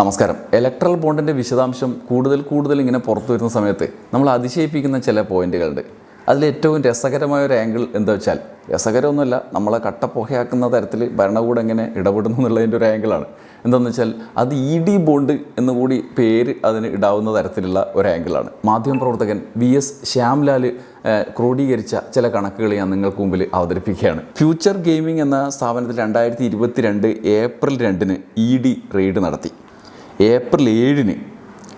നമസ്കാരം. ഇലക്ട്രൽ ബോണ്ടിന്റെ വിശദാംശം കൂടുതൽ കൂടുതൽ ഇങ്ങനെ പുറത്തു വരുന്ന സമയത്ത് നമ്മൾ അതിശയിപ്പിക്കുന്ന ചില പോയിന്റുകളുണ്ട്. അതിൽ ഏറ്റവും രസകരമായ ഒരു ആംഗിൾ എന്താ വെച്ചാൽ രസകരമൊന്നുമല്ല നമ്മളെ കട്ടപ്പുകയാക്കുന്ന തരത്തിൽ ഭരണകൂടം എങ്ങനെ ഇടപെടുന്നു എന്നുള്ളതിന്റെ ഒരു ആംഗിളാണ് എന്താണെന്ന് വെച്ചാൽ അത് ഇ ഡി ബോണ്ട് എന്നുകൂടി പേര് അതിന് ഇടാവുന്ന തരത്തിലുള്ള ഒരു ആംഗിളാണ് മാധ്യമപ്രവർത്തകൻ വി എസ് ശ്യാംലാൽ ക്രോഡീകരിച്ച ചില കണക്കുകൾ ഞാൻ നിങ്ങൾക്ക് മുമ്പിൽ അവതരിപ്പിക്കുകയാണ്. ഫ്യൂച്ചർ ഗെയിമിംഗ് എന്ന സ്ഥാപനത്തിൽ രണ്ടായിരത്തി ഏപ്രിൽ രണ്ടിന് ഇ ഡി റെയ്ഡ് നടത്തി. ഏപ്രിൽ ഏഴിന്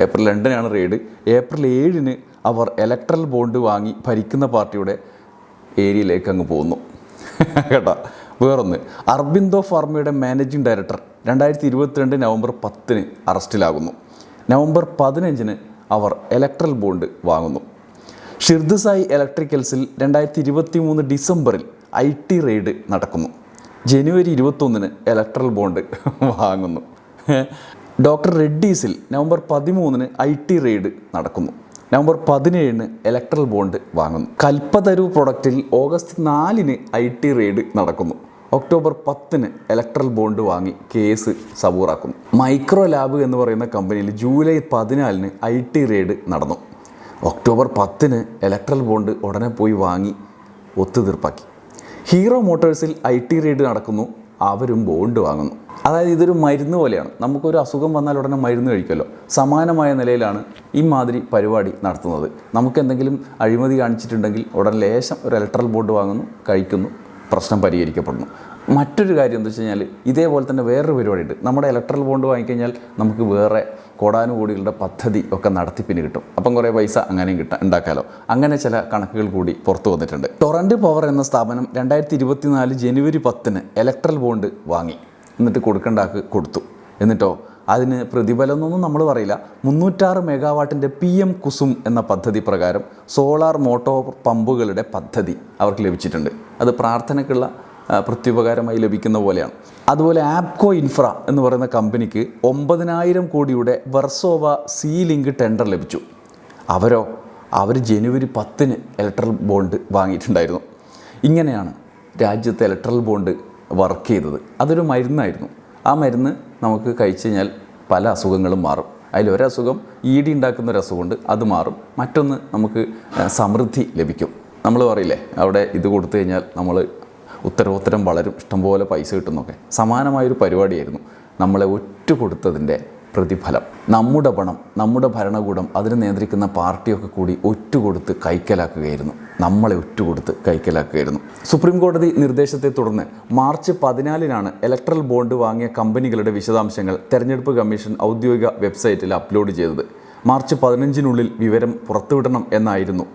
ഏപ്രിൽ രണ്ടിനാണ് റെയ്ഡ്. ഏപ്രിൽ ഏഴിന് അവർ ഇലക്ട്രൽ ബോണ്ട് വാങ്ങി ഭരിക്കുന്ന പാർട്ടിയുടെ ഏരിയയിലേക്ക് അങ്ങ് പോകുന്നു. കേട്ടോ? വേറൊന്ന് അർബിന്ദോ ഫാർമയുടെ മാനേജിംഗ് ഡയറക്ടർ രണ്ടായിരത്തി ഇരുപത്തിരണ്ട് നവംബർ പത്തിന് അറസ്റ്റിലാകുന്നു. നവംബർ പതിനഞ്ചിന് അവർ ഇലക്ട്രൽ ബോണ്ട് വാങ്ങുന്നു. ഷിർദസായി ഇലക്ട്രിക്കൽസിൽ രണ്ടായിരത്തി ഇരുപത്തി മൂന്ന് ഡിസംബറിൽ ഐ ടി റെയ്ഡ് നടക്കുന്നു. ജനുവരി ഇരുപത്തൊന്നിന് ഇലക്ട്രൽ ബോണ്ട് വാങ്ങുന്നു. ഡോക്ടർ റെഡ്ഡീസിൽ നവംബർ പതിമൂന്നിന് ഐ ടി റെയ്ഡ് നടക്കുന്നു. നവംബർ പതിനേഴിന് ഇലക്ട്രൽ ബോണ്ട് വാങ്ങുന്നു. കൽപ്പതരു പ്രൊഡക്റ്റിൽ ഓഗസ്റ്റ് നാലിന് ഐ ടി റെയ്ഡ് നടക്കുന്നു. ഒക്ടോബർ പത്തിന് ഇലക്ട്രൽ ബോണ്ട് വാങ്ങി കേസ് സബൂറാക്കുന്നു മൈക്രോ ലാബ് എന്ന് പറയുന്ന കമ്പനിയിൽ ജൂലൈ പതിനാലിന് ഐ ടി റെയ്ഡ് നടന്നു. ഒക്ടോബർ പത്തിന് ഇലക്ട്രൽ ബോണ്ട് ഉടനെ പോയി വാങ്ങി ഒത്തുതീർപ്പാക്കി. ഹീറോ മോട്ടോഴ്സിൽ ഐ ടി റെയ്ഡ് നടക്കുന്നു. അവരും ബോണ്ട് വാങ്ങുന്നു. അതായത് ഇതൊരു മരുന്ന് പോലെയാണ്. നമുക്കൊരു അസുഖം വന്നാൽ ഉടനെ മരുന്ന് കഴിക്കുമല്ലോ. സമാനമായ നിലയിലാണ് ഈ മാതിരി പരിപാടി നടത്തുന്നത്. നമുക്ക് എന്തെങ്കിലും അഴിമതി കാണിച്ചിട്ടുണ്ടെങ്കിൽ ഉടൻ ലേശം ഒരു ഇലക്ട്രൽ ബോർഡ് വാങ്ങുന്നു കഴിക്കുന്നു പ്രശ്നം പരിഹരിക്കപ്പെടുന്നു. മറ്റൊരു കാര്യം എന്താ വെച്ച് കഴിഞ്ഞാൽ ഇതേപോലെ തന്നെ വേറൊരു പരിപാടിയുണ്ട്. നമ്മുടെ ഇലക്ട്രൽ ബോണ്ട് വാങ്ങിക്കഴിഞ്ഞാൽ നമുക്ക് വേറെ കോടാനുകോടികളുടെ പദ്ധതി ഒക്കെ നടത്തിപ്പിന് കിട്ടും. അപ്പം കുറേ പൈസ അങ്ങനെയും കിട്ടാം ഉണ്ടാക്കാമല്ലോ അങ്ങനെ ചില കണക്കുകൾ കൂടി പുറത്തു വന്നിട്ടുണ്ട്. ടൊറന്റ് പവർ എന്ന സ്ഥാപനം രണ്ടായിരത്തി ജനുവരി പത്തിന് ഇലക്ട്രൽ ബോണ്ട് വാങ്ങി. എന്നിട്ട് കൊടുക്കേണ്ടാക്ക് കൊടുത്തു. എന്നിട്ടോ? അതിന് പ്രതിഫലം എന്നൊന്നും നമ്മൾ പറയില്ല. മുന്നൂറ്റാറ് മെഗാവാട്ടിന്റെ പി എം കുസും എന്ന പദ്ധതി പ്രകാരം സോളാർ മോട്ടോർ പമ്പുകളുടെ പദ്ധതി അവർക്ക് ലഭിച്ചിട്ടുണ്ട്. അത് പ്രാർത്ഥനയ്ക്കുള്ള പ്രത്യുപകാരമായി ലഭിക്കുന്ന പോലെയാണ്. അതുപോലെ ആപ്കോ ഇൻഫ്ര എന്ന് പറയുന്ന കമ്പനിക്ക് ഒമ്പതിനായിരം കോടിയുടെ വെർസോവ സീ ലിങ്ക് ടെൻഡർ ലഭിച്ചു. അവരോ? അവർ ജനുവരി പത്തിന് ഇലക്ട്രൽ ബോണ്ട് വാങ്ങിയിട്ടുണ്ടായിരുന്നു. ഇങ്ങനെയാണ് രാജ്യത്തെ ഇലക്ട്രൽ ബോണ്ട് വർക്ക് ചെയ്തത്. അതൊരു മരുന്നായിരുന്നു. ആ മരുന്ന് നമുക്ക് കഴിച്ചു കഴിഞ്ഞാൽ പല അസുഖങ്ങളും മാറും. അതിലൊരസുഖം ഇ ഡി ഉണ്ടാക്കുന്ന ഒരു അസുഖമുണ്ട് അത് മാറും. മറ്റൊന്ന് നമുക്ക് സമൃദ്ധി ലഭിക്കും. നമ്മൾ പറയില്ലേ അവിടെ ഇത് കൊടുത്തു കഴിഞ്ഞാൽ നമ്മൾ ഉത്തരോത്തരം വളരും. ഇഷ്ടംപോലെ പൈസ കിട്ടുന്നൊക്കെ. സമാനമായൊരു പരിപാടിയായിരുന്നു. നമ്മളെ ഒറ്റ കൊടുത്തതിന്റെ പ്രതിഫലം. നമ്മുടെ പണം നമ്മുടെ ഭരണകൂടം അതിനെ നിയന്ത്രിക്കുന്ന പാർട്ടിയൊക്കെ കൂടി ഒറ്റുകൊടുത്ത് കൈക്കലാക്കുകയായിരുന്നു. നമ്മളെ ഒറ്റുകൊടുത്ത് കൈക്കലാക്കുകയായിരുന്നു. സുപ്രീം കോടതി നിർദ്ദേശത്തെ തുടർന്ന് മാർച്ച് പതിനാലിനാണ് ഇലക്ട്രൽ ബോണ്ട് വാങ്ങിയ കമ്പനികളുടെ വിശദാംശങ്ങൾ തെരഞ്ഞെടുപ്പ് കമ്മീഷൻ ഔദ്യോഗിക വെബ്സൈറ്റിൽ അപ്ലോഡ് ചെയ്തത്. മാർച്ച് പതിനഞ്ചിനുള്ളിൽ വിവരം പുറത്തുവിടണം എന്നായിരുന്നു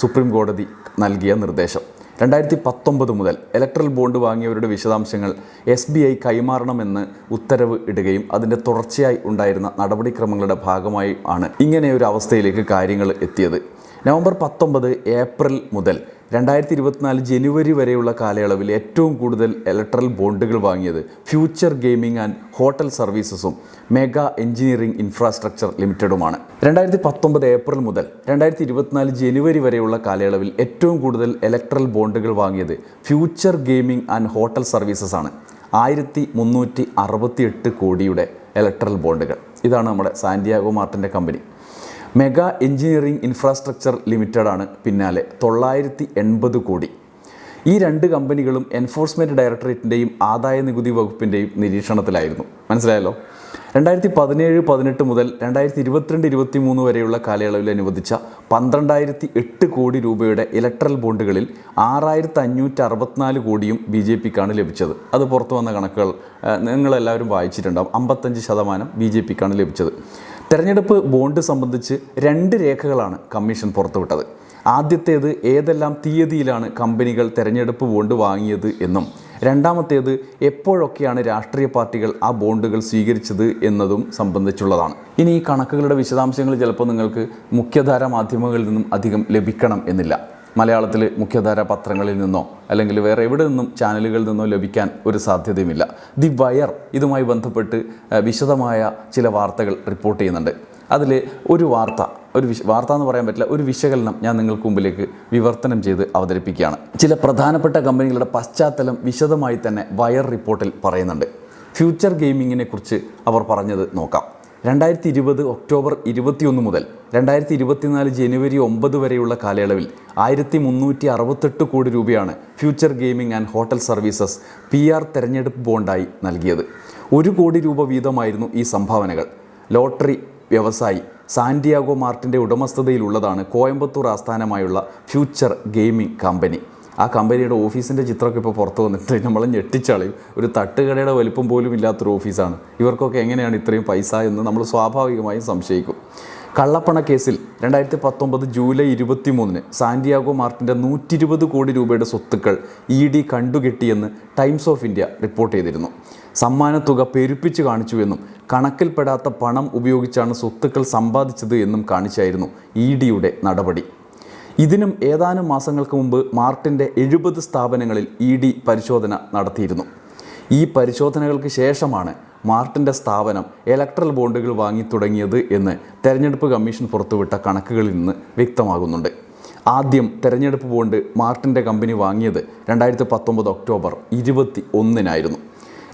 സുപ്രീം കോടതി നൽകിയ നിർദ്ദേശം. രണ്ടായിരത്തി പത്തൊമ്പത് മുതൽ ഇലക്ട്രൽ ബോണ്ട് വാങ്ങിയവരുടെ വിശദാംശങ്ങൾ എസ് ബി ഐ കൈമാറണമെന്ന് ഉത്തരവ് ഇടുകയും അതിന്റെ തുടർച്ചയായി ഉണ്ടായിരുന്ന നടപടിക്രമങ്ങളുടെ ഭാഗമായി ആണ് ഇങ്ങനെ ഒരു അവസ്ഥയിലേക്ക് കാര്യങ്ങൾ എത്തിയത്. നവംബർ പത്തൊമ്പത് ഏപ്രിൽ മുതൽ രണ്ടായിരത്തി ഇരുപത്തിനാല് ജനുവരി വരെയുള്ള കാലയളവിൽ ഏറ്റവും കൂടുതൽ ഇലക്ട്രൽ ബോണ്ടുകൾ വാങ്ങിയത് ഫ്യൂച്ചർ ഗെയിമിംഗ് ആൻഡ് ഹോട്ടൽ സർവീസസും മെഗാ എഞ്ചിനീയറിംഗ് ഇൻഫ്രാസ്ട്രക്ചർ ലിമിറ്റഡുമാണ് രണ്ടായിരത്തി പത്തൊമ്പത് ഏപ്രിൽ മുതൽ രണ്ടായിരത്തി ഇരുപത്തിനാല് ജനുവരി വരെയുള്ള കാലയളവിൽ ഏറ്റവും കൂടുതൽ ഇലക്ട്രൽ ബോണ്ടുകൾ വാങ്ങിയത് Future Gaming and Hotel Services ആണ്. ആയിരത്തി മുന്നൂറ്റി അറുപത്തിയെട്ട് കോടിയുടെ ഇലക്ട്രൽ ബോണ്ടുകൾ ഇതാണ് നമ്മുടെ സാന്റിയാഗോ മാർട്ടിന്റെ കമ്പനി മെഗാ എഞ്ചിനീയറിംഗ് ഇൻഫ്രാസ്ട്രക്ചർ ലിമിറ്റഡാണ് പിന്നാലെ തൊള്ളായിരത്തി എൺപത് കോടി. ഈ രണ്ട് കമ്പനികളും എൻഫോഴ്സ്മെന്റ് ഡയറക്ടറേറ്റിന്റെയും ആദായ നികുതി വകുപ്പിന്റെയും നിരീക്ഷണത്തിലായിരുന്നു. മനസ്സിലായല്ലോ? രണ്ടായിരത്തി പതിനേഴ് പതിനെട്ട് മുതൽ രണ്ടായിരത്തി ഇരുപത്തിരണ്ട് ഇരുപത്തി മൂന്ന് വരെയുള്ള കാലയളവിൽ അനുവദിച്ച പന്ത്രണ്ടായിരത്തി എട്ട് കോടി രൂപയുടെ ഇലക്ട്രൽ ബോണ്ടുകളിൽ ആറായിരത്തി അഞ്ഞൂറ്റി അറുപത്തിനാല് കോടിയും ബി ജെ പിക്കാണ് ലഭിച്ചത്. അത് പുറത്തു വന്ന കണക്കുകൾ നിങ്ങളെല്ലാവരും വായിച്ചിട്ടുണ്ടാവും. അമ്പത്തഞ്ച് ശതമാനം ബി ജെ പിക്കാണ് ലഭിച്ചത്. തെരഞ്ഞെടുപ്പ് ബോണ്ട് സംബന്ധിച്ച് രണ്ട് രേഖകളാണ് കമ്മീഷൻ പുറത്തുവിട്ടത്. ആദ്യത്തേത് ഏതെല്ലാം തീയതിയിലാണ് കമ്പനികൾ തെരഞ്ഞെടുപ്പ് ബോണ്ട് വാങ്ങിയത് എന്നും രണ്ടാമത്തേത് എപ്പോഴൊക്കെയാണ് രാഷ്ട്രീയ പാർട്ടികൾ ആ ബോണ്ടുകൾ സ്വീകരിച്ചത് എന്നതും സംബന്ധിച്ചുള്ളതാണ്. ഇനി ഈ കണക്കുകളുടെ വിശദാംശങ്ങൾ ചിലപ്പോൾ നിങ്ങൾക്ക് മുഖ്യധാര മാധ്യമങ്ങളിൽ നിന്നും അധികം ലഭിക്കണം എന്നില്ല. മലയാളത്തിൽ മുഖ്യധാരാ പത്രങ്ങളിൽ നിന്നോ അല്ലെങ്കിൽ വേറെ എവിടെ നിന്നും ചാനലുകളിൽ നിന്നോ ലഭിക്കാൻ ഒരു സാധ്യതയുമില്ല. ദി വയർ ഇതുമായി ബന്ധപ്പെട്ട് വിശദമായ ചില വാർത്തകൾ റിപ്പോർട്ട് ചെയ്യുന്നുണ്ട്. അതിൽ ഒരു വാർത്ത ഒരു വിശ വാർത്ത എന്ന് പറയാൻ പറ്റില്ല ഒരു വിശകലനം ഞാൻ നിങ്ങൾക്ക് മുമ്പിലേക്ക് വിവർത്തനം ചെയ്ത് അവതരിപ്പിക്കുകയാണ്. ചില പ്രധാനപ്പെട്ട കമ്പനികളുടെ പശ്ചാത്തലം വിശദമായി തന്നെ വയർ റിപ്പോർട്ടിൽ പറയുന്നുണ്ട്. ഫ്യൂച്ചർ ഗെയിമിങ്ങിനെ കുറിച്ച് അവർ പറഞ്ഞത് നോക്കാം. രണ്ടായിരത്തി ഇരുപത് ഒക്ടോബർ ഇരുപത്തിയൊന്ന് മുതൽ രണ്ടായിരത്തി ഇരുപത്തിനാല് ജനുവരി ഒമ്പത് വരെയുള്ള കാലയളവിൽ ആയിരത്തി മുന്നൂറ്റി അറുപത്തെട്ട് കോടി രൂപയാണ് future gaming and hotel services P R തെരഞ്ഞെടുപ്പ് ബോണ്ടായി നൽകിയത്. ഒരു കോടി രൂപ വീതമായിരുന്നു ഈ സംഭാവനകൾ. ലോട്ടറി വ്യവസായി സാന്റിയാഗോ മാർട്ടിന്റെ ഉടമസ്ഥതയിലുള്ളതാണ് കോയമ്പത്തൂർ ആസ്ഥാനമായുള്ള ഫ്യൂച്ചർ ഗെയിമിംഗ് കമ്പനി. ആ കമ്പനിയുടെ ഓഫീസിന്റെ ചിത്രമൊക്കെ ഇപ്പോൾ പുറത്ത് വന്നിട്ട് നമ്മളെ ഞെട്ടിച്ചളയും ഒരു തട്ടുകടയുടെ വലിപ്പം പോലും ഇല്ലാത്തൊരു ഓഫീസാണ്. ഇവർക്കൊക്കെ എങ്ങനെയാണ് ഇത്രയും പൈസ എന്ന് നമ്മൾ സ്വാഭാവികമായും സംശയിക്കും. കള്ളപ്പണ കേസിൽ രണ്ടായിരത്തി പത്തൊമ്പത് ജൂലൈ ഇരുപത്തി മൂന്നിന് സാന്റിയാഗോ മാർട്ടിന്റെ നൂറ്റി ഇരുപത് കോടി രൂപയുടെ സ്വത്തുക്കൾ ഇ ഡി കണ്ടുകെട്ടിയെന്ന് ടൈംസ് ഓഫ് ഇന്ത്യ റിപ്പോർട്ട് ചെയ്തിരുന്നു. സമ്മാനത്തുക പെരുപ്പിച്ച് കാണിച്ചുവെന്നും കണക്കിൽപ്പെടാത്ത പണം ഉപയോഗിച്ചാണ് സ്വത്തുക്കൾ സമ്പാദിച്ചത് എന്നും കാണിച്ചായിരുന്നു ഇ ഡിയുടെ നടപടി. ഇതിനും ഏതാനും മാസങ്ങൾക്ക് മുമ്പ് മാർട്ടിന്റെ എഴുപത് സ്ഥാപനങ്ങളിൽ ഇ ഡി പരിശോധന നടത്തിയിരുന്നു. ഈ പരിശോധനകൾക്ക് ശേഷമാണ് മാർട്ടിന്റെ സ്ഥാപനം ഇലക്ട്രൽ ബോണ്ടുകൾ വാങ്ങി തുടങ്ങിയത് എന്ന് തെരഞ്ഞെടുപ്പ് കമ്മീഷൻ പുറത്തുവിട്ട കണക്കുകളിൽ നിന്ന് വ്യക്തമാകുന്നുണ്ട്. ആദ്യം തെരഞ്ഞെടുപ്പ് ബോണ്ട് മാർട്ടിന്റെ കമ്പനി വാങ്ങിയത് രണ്ടായിരത്തി പത്തൊമ്പത് ഒക്ടോബർ ഇരുപത്തി ഒന്നിനായിരുന്നു.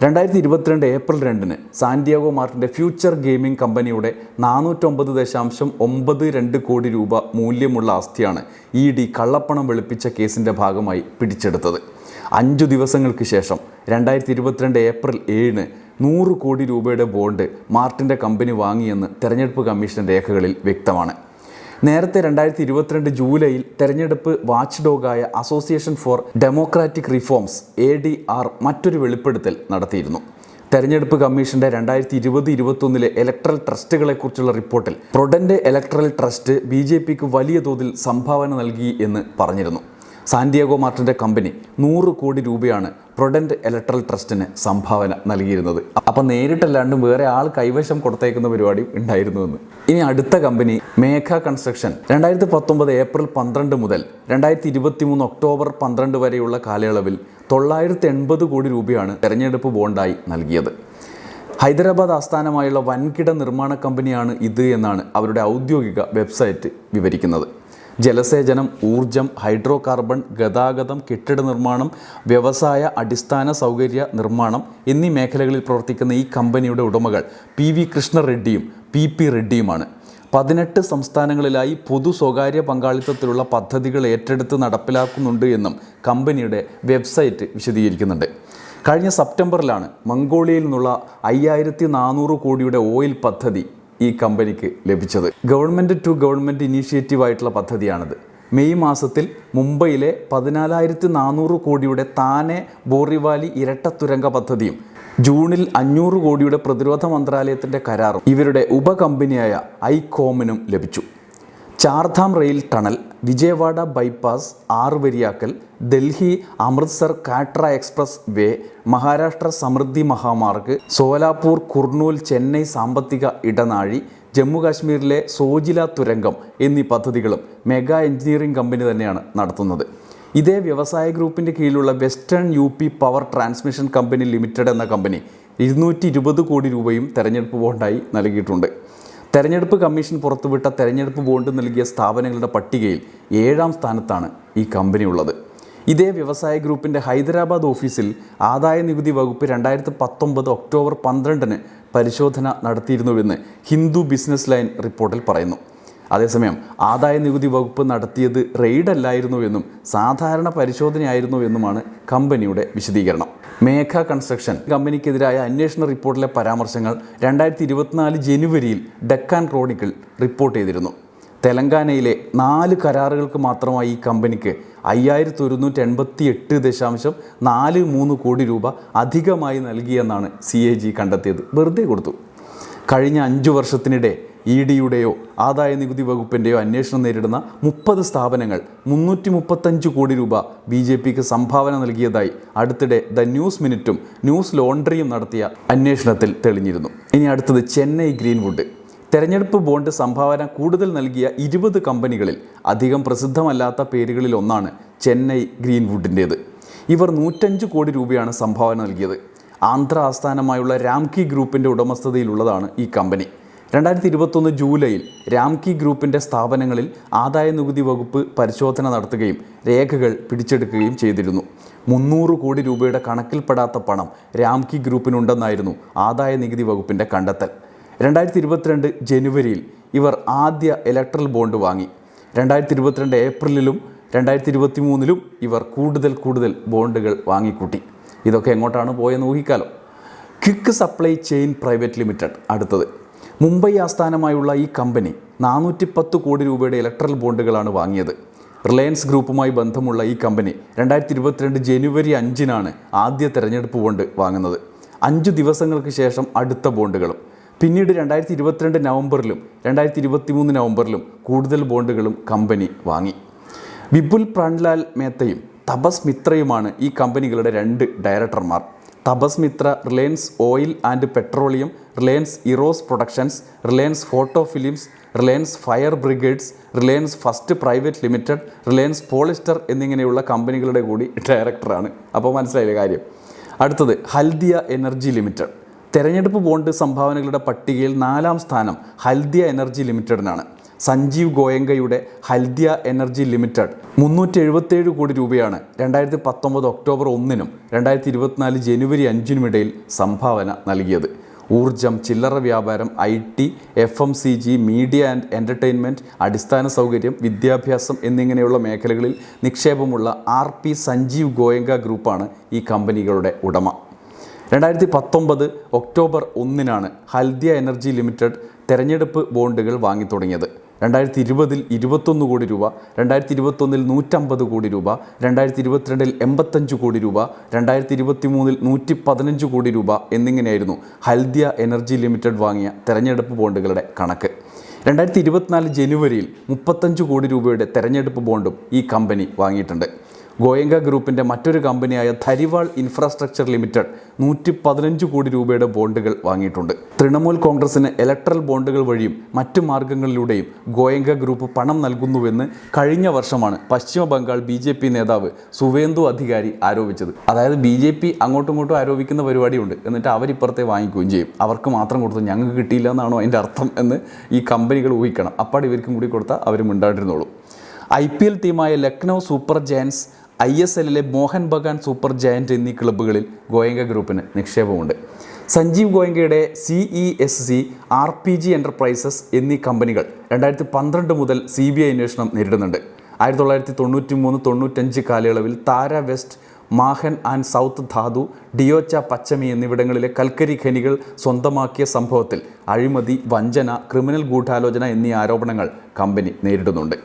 രണ്ടായിരത്തി ഇരുപത്തിരണ്ട് ഏപ്രിൽ രണ്ടിന് സാന്റിയാഗോ മാർട്ടിന്റെ ഫ്യൂച്ചർ ഗെയിമിംഗ് കമ്പനിയുടെ നാനൂറ്റൊമ്പത് ദശാംശം ഒമ്പത് രണ്ട് കോടി രൂപ മൂല്യമുള്ള ആസ്തിയാണ് ഇ ഡി കള്ളപ്പണം വെളുപ്പിച്ച കേസിന്റെ ഭാഗമായി പിടിച്ചെടുത്തത്. അഞ്ചു ദിവസങ്ങൾക്ക് ശേഷം രണ്ടായിരത്തി ഇരുപത്തിരണ്ട് ഏപ്രിൽ ഏഴിന് നൂറ് കോടി രൂപയുടെ ബോണ്ട് മാർട്ടിന്റെ കമ്പനി വാങ്ങിയെന്ന് തെരഞ്ഞെടുപ്പ് കമ്മീഷൻ രേഖകളിൽ വ്യക്തമാണ്. നേരത്തെ രണ്ടായിരത്തി ഇരുപത്തിരണ്ട് ജൂലൈയിൽ തെരഞ്ഞെടുപ്പ് watch ഡോഗായ association for democratic reforms A D R മറ്റൊരു വെളിപ്പെടുത്തൽ നടത്തിയിരുന്നു. തെരഞ്ഞെടുപ്പ് കമ്മീഷന്റെ രണ്ടായിരത്തി ഇരുപത് ഇരുപത്തൊന്നിലെ ഇലക്ട്രൽ ട്രസ്റ്റുകളെക്കുറിച്ചുള്ള റിപ്പോർട്ടിൽ prudent electoral trust B J പിക്ക് വലിയ തോതിൽ സംഭാവന നൽകി എന്ന് പറഞ്ഞിരുന്നു. സാന്റിയാഗോ മാർട്ടിന്റെ കമ്പനി നൂറ് കോടി രൂപയാണ് പ്രൊഡന്റ് ഇലക്ട്രൽ ട്രസ്റ്റിന് സംഭാവന നൽകിയിരുന്നത്. അപ്പം നേരിട്ടല്ലാണ്ടും വേറെ ആൾ കൈവശം കൊടുത്തേക്കുന്ന പരിപാടി ഉണ്ടായിരുന്നു എന്ന് ഇനി അടുത്ത കമ്പനി മേഘ കൺസ്ട്രക്ഷൻ. രണ്ടായിരത്തി പത്തൊമ്പത് ഏപ്രിൽ പന്ത്രണ്ട് മുതൽ രണ്ടായിരത്തി ഇരുപത്തി മൂന്ന് ഒക്ടോബർ പന്ത്രണ്ട് വരെയുള്ള കാലയളവിൽ തൊള്ളായിരത്തി എൺപത് കോടി രൂപയാണ് തെരഞ്ഞെടുപ്പ് ബോണ്ടായി നൽകിയത്. ഹൈദരാബാദ് ആസ്ഥാനമായുള്ള വൻകിട നിർമ്മാണ കമ്പനിയാണ് ഇത് എന്നാണ് അവരുടെ ഔദ്യോഗിക വെബ്സൈറ്റ് വിവരിക്കുന്നത്. ജലസേചനം ഊർജം ഹൈഡ്രോ കാർബൺ ഗതാഗതം കെട്ടിട നിർമ്മാണം വ്യവസായ അടിസ്ഥാന സൗകര്യ നിർമ്മാണം എന്നീ മേഖലകളിൽ പ്രവർത്തിക്കുന്ന ഈ കമ്പനിയുടെ ഉടമകൾ പി വി കൃഷ്ണ റെഡ്ഡിയും പി പി റെഡ്ഡിയുമാണ്. പതിനെട്ട് സംസ്ഥാനങ്ങളിലായി പൊതു സ്വകാര്യ പങ്കാളിത്തത്തിലുള്ള പദ്ധതികൾ ഏറ്റെടുത്ത് നടപ്പിലാക്കുന്നുണ്ട് എന്നും കമ്പനിയുടെ വെബ്സൈറ്റ് വിശദീകരിക്കുന്നുണ്ട്. കഴിഞ്ഞ സെപ്റ്റംബറിലാണ് മംഗോളിയയിൽ നിന്നുള്ള അയ്യായിരത്തി നാനൂറ് കോടിയുടെ ഓയിൽ പദ്ധതി ഈ കമ്പനിക്ക് ലഭിച്ചത്. ഗവൺമെന്റ് ടു ഗവൺമെന്റ് ഇനീഷ്യേറ്റീവ് ആയിട്ടുള്ള പദ്ധതിയാണിത്. മെയ് മാസത്തിൽ മുംബൈയിലെ പതിനാലായിരത്തി നാനൂറ് കോടിയുടെ താനെ ബോറിവാലി ഇരട്ട തുരങ്ക പദ്ധതിയും ജൂണിൽ അഞ്ഞൂറ് കോടിയുടെ പ്രതിരോധ മന്ത്രാലയത്തിന്റെ കരാറും ഇവരുടെ ഉപകമ്പനിയായ ഐകോമിനും ലഭിച്ചു. Chardham rail tunnel Vijayawada bypass ആറുവരിയാക്കൽ Delhi Amritsar Katra expressway Maharashtra Samruddhi Mahamarg Solapur Kurnool Chennai സാമ്പത്തിക ഇടനാഴി ജമ്മു കാശ്മീരിലെ സോജില തുരങ്കം എന്നീ പദ്ധതികളും മെഗാ എഞ്ചിനീയറിംഗ് കമ്പനി തന്നെയാണ് നടത്തുന്നത്. ഇതേ വ്യവസായ ഗ്രൂപ്പിന്റെ കീഴിലുള്ള western U P power transmission company limited എന്ന കമ്പനി ഇരുന്നൂറ്റി കോടി രൂപയും തെരഞ്ഞെടുപ്പ് ബോണ്ടായി നൽകിയിട്ടുണ്ട്. തെരഞ്ഞെടുപ്പ് കമ്മീഷൻ പുറത്തുവിട്ട തെരഞ്ഞെടുപ്പ് ബോണ്ട് നൽകിയ സ്ഥാപനങ്ങളുടെ പട്ടികയിൽ ഏഴാം സ്ഥാനത്താണ് ഈ കമ്പനി ഉള്ളത് ഇതേ വ്യവസായ ഗ്രൂപ്പിന്റെ ഹൈദരാബാദ് ഓഫീസിൽ ആദായ നികുതി വകുപ്പ് രണ്ടായിരത്തി പത്തൊമ്പത് ഒക്ടോബർ പന്ത്രണ്ടിന് പരിശോധന നടത്തിയിരുന്നുവെന്ന് ഹിന്ദു ബിസിനസ് ലൈൻ റിപ്പോർട്ടിൽ പറയുന്നു. അതേസമയം ആദായ നികുതി വകുപ്പ് നടത്തിയത് റെയ്ഡല്ലായിരുന്നുവെന്നും സാധാരണ പരിശോധനയായിരുന്നുവെന്നുമാണ് കമ്പനിയുടെ വിശദീകരണം. മേഘ കൺസ്ട്രക്ഷൻ. കമ്പനിക്കെതിരായ അന്വേഷണ റിപ്പോർട്ടിലെ പരാമർശങ്ങൾ രണ്ടായിരത്തി ഇരുപത്തിനാല് ജനുവരിയിൽ ഡെക്കാൻ ക്രോണിക്കിൾ റിപ്പോർട്ട് ചെയ്തിരുന്നു. തെലങ്കാനയിലെ നാല് കരാറുകൾക്ക് മാത്രമായി ഈ കമ്പനിക്ക് അയ്യായിരത്തി ഒരുന്നൂറ്റി എൺപത്തി എട്ട് ദശാംശം നാല് മൂന്ന് കോടി രൂപ അധികമായി നൽകിയെന്നാണ് സി എ ജി കണ്ടെത്തിയത്. വെറുതെ കൊടുത്തു. കഴിഞ്ഞ അഞ്ചു വർഷത്തിനിടെ ഇ ഡിയുടെയോ ആദായ നികുതി വകുപ്പിന്റെയോ അന്വേഷണം നേരിടുന്ന മുപ്പത് സ്ഥാപനങ്ങൾ മുന്നൂറ്റി മുപ്പത്തഞ്ച് കോടി രൂപ ബി ജെ പിക്ക് സംഭാവന നൽകിയതായി അടുത്തിടെ ദ ന്യൂസ് മിനിറ്റും ന്യൂസ് ലോണ്ടറിയും നടത്തിയ അന്വേഷണത്തിൽ തെളിഞ്ഞിരുന്നു. ഇനി അടുത്തത് ചെന്നൈ ഗ്രീൻവുഡ്. തെരഞ്ഞെടുപ്പ് ബോണ്ട് സംഭാവന കൂടുതൽ നൽകിയ ഇരുപത് കമ്പനികളിൽ അധികം പ്രസിദ്ധമല്ലാത്ത പേരുകളിൽ ഒന്നാണ് ചെന്നൈ ഗ്രീൻവുഡിന്റേത്. ഇവർ നൂറ്റഞ്ച് കോടി രൂപയാണ് സംഭാവന നൽകിയത്. ആന്ധ്ര ആസ്ഥാനമായുള്ള രാംകി ഗ്രൂപ്പിന്റെ ഉടമസ്ഥതയിലുള്ളതാണ് ഈ കമ്പനി. രണ്ടായിരത്തി ഇരുപത്തൊന്ന് ജൂലൈയിൽ രാംകി ഗ്രൂപ്പിന്റെ സ്ഥാപനങ്ങളിൽ ആദായ നികുതി വകുപ്പ് പരിശോധന നടത്തുകയും രേഖകൾ പിടിച്ചെടുക്കുകയും ചെയ്തിരുന്നു. മുന്നൂറ് കോടി രൂപയുടെ കണക്കിൽപ്പെടാത്ത പണം രാംകി ഗ്രൂപ്പിനുണ്ടെന്നായിരുന്നു ആദായ നികുതി വകുപ്പിന്റെ കണ്ടെത്തൽ. രണ്ടായിരത്തി ഇരുപത്തിരണ്ട് ജനുവരിയിൽ ഇവർ ആദ്യ ഇലക്ട്രൽ ബോണ്ട് വാങ്ങി. രണ്ടായിരത്തി ഇരുപത്തിരണ്ട് ഏപ്രിലിലും രണ്ടായിരത്തി ഇരുപത്തി മൂന്നിലും ഇവർ കൂടുതൽ കൂടുതൽ ബോണ്ടുകൾ വാങ്ങിക്കൂട്ടി. ഇതൊക്കെ എങ്ങോട്ടാണ് പോയെന്ന് ഊഹിക്കാലോ? Quick supply chain private limited അടുത്തത്. മുംബൈ ആസ്ഥാനമായുള്ള ഈ കമ്പനി നാനൂറ്റി പത്ത് കോടി രൂപയുടെ ഇലക്ട്രൽ ബോണ്ടുകളാണ് വാങ്ങിയത്. റിലയൻസ് ഗ്രൂപ്പുമായി ബന്ധമുള്ള ഈ കമ്പനി രണ്ടായിരത്തി ഇരുപത്തിരണ്ട് ജനുവരി അഞ്ചിനാണ് ആദ്യ തെരഞ്ഞെടുപ്പ് ബോണ്ട് വാങ്ങുന്നത്. അഞ്ച് ദിവസങ്ങൾക്ക് ശേഷം അടുത്ത ബോണ്ടുകളും. പിന്നീട് രണ്ടായിരത്തി ഇരുപത്തിരണ്ട് നവംബറിലും രണ്ടായിരത്തി ഇരുപത്തി മൂന്ന് നവംബറിലും കൂടുതൽ ബോണ്ടുകളും കമ്പനി വാങ്ങി. വിപുൽ പ്രാൺലാൽ മേത്തയും തപസ് മിത്രയുമാണ് ഈ കമ്പനികളുടെ രണ്ട് ഡയറക്ടർമാർ Tapas Mitra Reliance oil and petroleum Reliance Eros productions Reliance photo films Reliance fire brigades Reliance first private limited Reliance polyester എന്നിങ്ങനെയുള്ള കമ്പനികളുടെ കൂടി ഡയറക്ടറാണ്. അപ്പോൾ മനസ്സിലായില്ലേ കാര്യം? അടുത്തത് ഹൽദിയ എനർജി ലിമിറ്റഡ്. തെരഞ്ഞെടുപ്പ് ബോണ്ട് സംഭാവനകളുടെ പട്ടികയിൽ നാലാം സ്ഥാനം ഹൽദിയ എനർജി ലിമിറ്റഡിനാണ്. സഞ്ജീവ് ഗോയങ്കയുടെ ഹൽദിയ എനർജി ലിമിറ്റഡ് മുന്നൂറ്റി എഴുപത്തേഴ് കോടി രൂപയാണ് രണ്ടായിരത്തി പത്തൊമ്പത് ഒക്ടോബർ ഒന്നിനും രണ്ടായിരത്തി ഇരുപത്തിനാല് ജനുവരി അഞ്ചിനുമിടയിൽ സംഭാവന നൽകിയത്. ഊർജം ചില്ലറ വ്യാപാരം I T F M C G media and entertainment അടിസ്ഥാന സൗകര്യം വിദ്യാഭ്യാസം എന്നിങ്ങനെയുള്ള മേഖലകളിൽ നിക്ഷേപമുള്ള ആർ പി സഞ്ജീവ് ഗോയങ്ക ഗ്രൂപ്പാണ് ഈ കമ്പനികളുടെ ഉടമ. രണ്ടായിരത്തി പത്തൊമ്പത് ഒക്ടോബർ ഒന്നിനാണ് ഹൽദിയ എനർജി ലിമിറ്റഡ് തെരഞ്ഞെടുപ്പ് ബോണ്ടുകൾ വാങ്ങിത്തുടങ്ങിയത്. രണ്ടായിരത്തി ഇരുപതിൽ ഇരുപത്തൊന്ന് കോടി രൂപ രണ്ടായിരത്തി ഇരുപത്തൊന്നിൽ നൂറ്റമ്പത് കോടി രൂപ രണ്ടായിരത്തി ഇരുപത്തിരണ്ടിൽ എൺപത്തഞ്ച് കോടി രൂപ രണ്ടായിരത്തി ഇരുപത്തി മൂന്നിൽ നൂറ്റി പതിനഞ്ച് കോടി രൂപ എന്നിങ്ങനെയായിരുന്നു ഹൽദിയ എനർജി ലിമിറ്റഡ് വാങ്ങിയ തെരഞ്ഞെടുപ്പ് ബോണ്ടുകളുടെ കണക്ക്. രണ്ടായിരത്തി ഇരുപത്തിനാല് ജനുവരിയിൽ മുപ്പത്തഞ്ച് കോടി രൂപയുടെ തെരഞ്ഞെടുപ്പ് ബോണ്ടും ഈ കമ്പനി വാങ്ങിയിട്ടുണ്ട്. ഗോയങ്ക ഗ്രൂപ്പിന്റെ മറ്റൊരു കമ്പനിയായ ധരിവാൾ ഇൻഫ്രാസ്ട്രക്ചർ ലിമിറ്റഡ് നൂറ്റി പതിനഞ്ച് കോടി രൂപയുടെ ബോണ്ടുകൾ വാങ്ങിയിട്ടുണ്ട്. തൃണമൂൽ കോൺഗ്രസിന് ഇലക്ട്രൽ ബോണ്ടുകൾ വഴിയും മറ്റു മാർഗങ്ങളിലൂടെയും ഗോയങ്ക ഗ്രൂപ്പ് പണം നൽകുന്നുവെന്ന് കഴിഞ്ഞ വർഷമാണ് പശ്ചിമ ബംഗാൾ ബി ജെ പി നേതാവ് സുവേന്ദു അധികാരി ആരോപിച്ചത്. അതായത് ബി ജെ പി അങ്ങോട്ടും ഇങ്ങോട്ടും ആരോപിക്കുന്ന പരിപാടിയുണ്ട്. എന്നിട്ട് അവരിപ്പുറത്തെ വാങ്ങിക്കുകയും ചെയ്യും. അവർക്ക് മാത്രം കൊടുത്തു ഞങ്ങൾക്ക് കിട്ടിയില്ല എന്നാണോ അതിന്റെ അർത്ഥം എന്ന് ഈ കമ്പനികൾ ഊഹിക്കണം. അപ്പാട് ഇവർക്കും കൂടി കൊടുത്താൽ അവർ മിണ്ടാണ്ടിരുന്നോളൂ. ഐ പി എൽ ടീമായ Lucknow Super Giants I S എല്ലിലെ Mohun Bagan Super Giant എന്നീ ക്ലബ്ബുകളിൽ ഗോയങ്ക ഗ്രൂപ്പിന് നിക്ഷേപമുണ്ട്. Sanjiv ഗോയങ്കയുടെ C E S C R P G enterprises എന്നീ കമ്പനികൾ രണ്ടായിരത്തി പന്ത്രണ്ട് മുതൽ സി ബി ഐ അന്വേഷണം നേരിടുന്നുണ്ട്. ആയിരത്തി തൊള്ളായിരത്തി തൊണ്ണൂറ്റി മൂന്ന് തൊണ്ണൂറ്റഞ്ച് കാലയളവിൽ Tara west Mahan and south ധാതു ഡിയോച്ച പച്ചമി എന്നിവിടങ്ങളിലെ കൽക്കരി ഖനികൾ സ്വന്തമാക്കിയ സംഭവത്തിൽ അഴിമതി വഞ്ചന ക്രിമിനൽ ഗൂഢാലോചന എന്നീ ആരോപണങ്ങൾ കമ്പനി നേരിടുന്നുണ്ട്.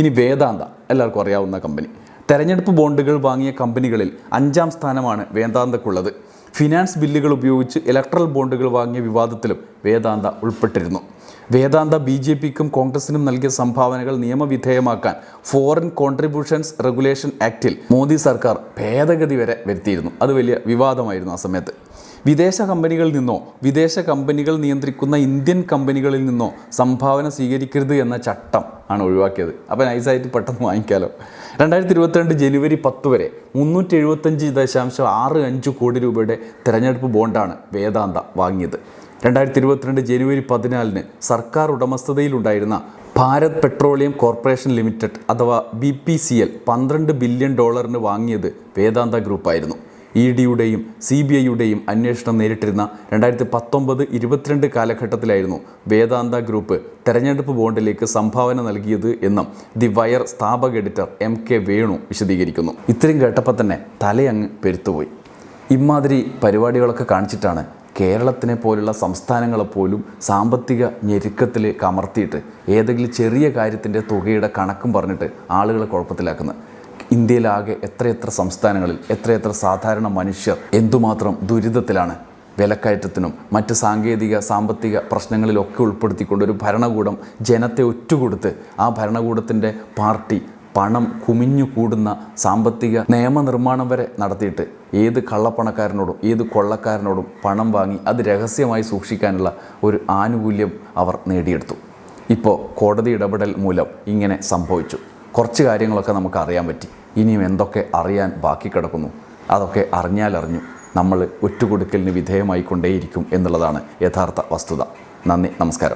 ഇനി വേദാന്ത എല്ലാവർക്കും അറിയാവുന്ന കമ്പനി. തെരഞ്ഞെടുപ്പ് ബോണ്ടുകൾ വാങ്ങിയ കമ്പനികളിൽ അഞ്ചാം സ്ഥാനമാണ് വേദാന്തക്കുള്ളത്. ഫിനാൻസ് ബില്ലുകൾ ഉപയോഗിച്ച് ഇലക്ട്രൽ ബോണ്ടുകൾ വാങ്ങിയ വിവാദത്തിലും വേദാന്ത ഉൾപ്പെട്ടിരുന്നു. വേദാന്ത ബി ജെ പിക്കും കോൺഗ്രസിനും നൽകിയ സംഭാവനകൾ നിയമവിധേയമാക്കാൻ ഫോറിൻ കോൺട്രിബ്യൂഷൻസ് റെഗുലേഷൻ ആക്റ്റിൽ മോദി സർക്കാർ ഭേദഗതി വരെ വരുത്തിയിരുന്നു. അത് വലിയ വിവാദമായിരുന്നു ആ സമയത്ത്. വിദേശ കമ്പനികളിൽ നിന്നോ വിദേശ കമ്പനികൾ നിയന്ത്രിക്കുന്ന ഇന്ത്യൻ കമ്പനികളിൽ നിന്നോ സംഭാവന സ്വീകരിക്കരുത് എന്ന ചട്ടം ആണ് ഒഴിവാക്കിയത്. അപ്പോൾ നൈസായിട്ട് പെട്ടെന്ന് വാങ്ങിക്കാലോ. രണ്ടായിരത്തി ഇരുപത്തിരണ്ട് ജനുവരി പത്ത് വരെ മുന്നൂറ്റി എഴുപത്തഞ്ച് ദശാംശം ആറ് അഞ്ച് കോടി രൂപയുടെ തെരഞ്ഞെടുപ്പ് ബോണ്ടാണ് വേദാന്ത വാങ്ങിയത്. രണ്ടായിരത്തി ഇരുപത്തിരണ്ട് ജനുവരി പതിനാലിന് സർക്കാർ ഉടമസ്ഥതയിലുണ്ടായിരുന്ന ഭാരത് പെട്രോളിയം കോർപ്പറേഷൻ ലിമിറ്റഡ് അഥവാ ബി പി സി എൽ പന്ത്രണ്ട് ബില്യൺ ഡോളറിന് വാങ്ങിയത് വേദാന്ത ഗ്രൂപ്പായിരുന്നു. ഇ ഡിയുടെയും സി ബി ഐയുടെയും അന്വേഷണം നേരിട്ടിരുന്ന രണ്ടായിരത്തി പത്തൊമ്പത് ഇരുപത്തിരണ്ട് കാലഘട്ടത്തിലായിരുന്നു വേദാന്ത ഗ്രൂപ്പ് തെരഞ്ഞെടുപ്പ് ബോണ്ടിലേക്ക് സംഭാവന നൽകിയത് എന്നും ദി വയർ സ്ഥാപക എഡിറ്റർ എം കെ വേണു വിശദീകരിക്കുന്നു. ഇത്രയും കേട്ടപ്പോൾ തന്നെ തലയങ്ങ് പെരുത്തുപോയി. ഇമാതിരി പരിപാടികളൊക്കെ കാണിച്ചിട്ടാണ് കേരളത്തിനെ പോലുള്ള സംസ്ഥാനങ്ങളെപ്പോലും സാമ്പത്തിക ഞെരുക്കത്തിൽ കമർത്തിയിട്ട് ഏതെങ്കിലും ചെറിയ കാര്യത്തിന്റെ തുകയുടെ കണക്കും പറഞ്ഞിട്ട് ആളുകളെ കുഴപ്പത്തിലാക്കുന്നത്. ഇന്ത്യയിലാകെ എത്രയെത്ര സംസ്ഥാനങ്ങളിൽ എത്രയെത്ര സാധാരണ മനുഷ്യർ എന്തുമാത്രം ദുരിതത്തിലാണ് വിലക്കയറ്റത്തിനും മറ്റ് സാങ്കേതിക സാമ്പത്തിക പ്രശ്നങ്ങളിലൊക്കെ ഉൾപ്പെടുത്തിക്കൊണ്ട് ഒരു ഭരണകൂടം ജനത്തെ ഒറ്റുകൊടുത്ത് ആ ഭരണകൂടത്തിന്റെ പാർട്ടി പണം കുമിഞ്ഞു കൂടുന്ന സാമ്പത്തിക നിയമനിർമ്മാണം വരെ നടത്തിയിട്ട് ഏത് കള്ളപ്പണക്കാരനോടും ഏത് കൊള്ളക്കാരനോടും പണം വാങ്ങി അത് രഹസ്യമായി സൂക്ഷിക്കാനുള്ള ഒരു ആനുകൂല്യം അവർ നേടിയെടുത്തു. ഇപ്പോൾ കോടതി ഇടപെടൽ മൂലം ഇങ്ങനെ സംഭവിച്ചു. കുറച്ച് കാര്യങ്ങളൊക്കെ നമുക്ക് അറിയാൻ പറ്റി. ഇനിയും എന്തൊക്കെ അറിയാൻ ബാക്കി കിടക്കുന്നു? അതൊക്കെ അറിഞ്ഞാലറിഞ്ഞു നമ്മൾ ഒറ്റുകൊടുക്കലിന് വിധേയമായിക്കൊണ്ടേയിരിക്കും എന്നുള്ളതാണ് യഥാർത്ഥ വസ്തുത. നന്ദി നമസ്കാരം.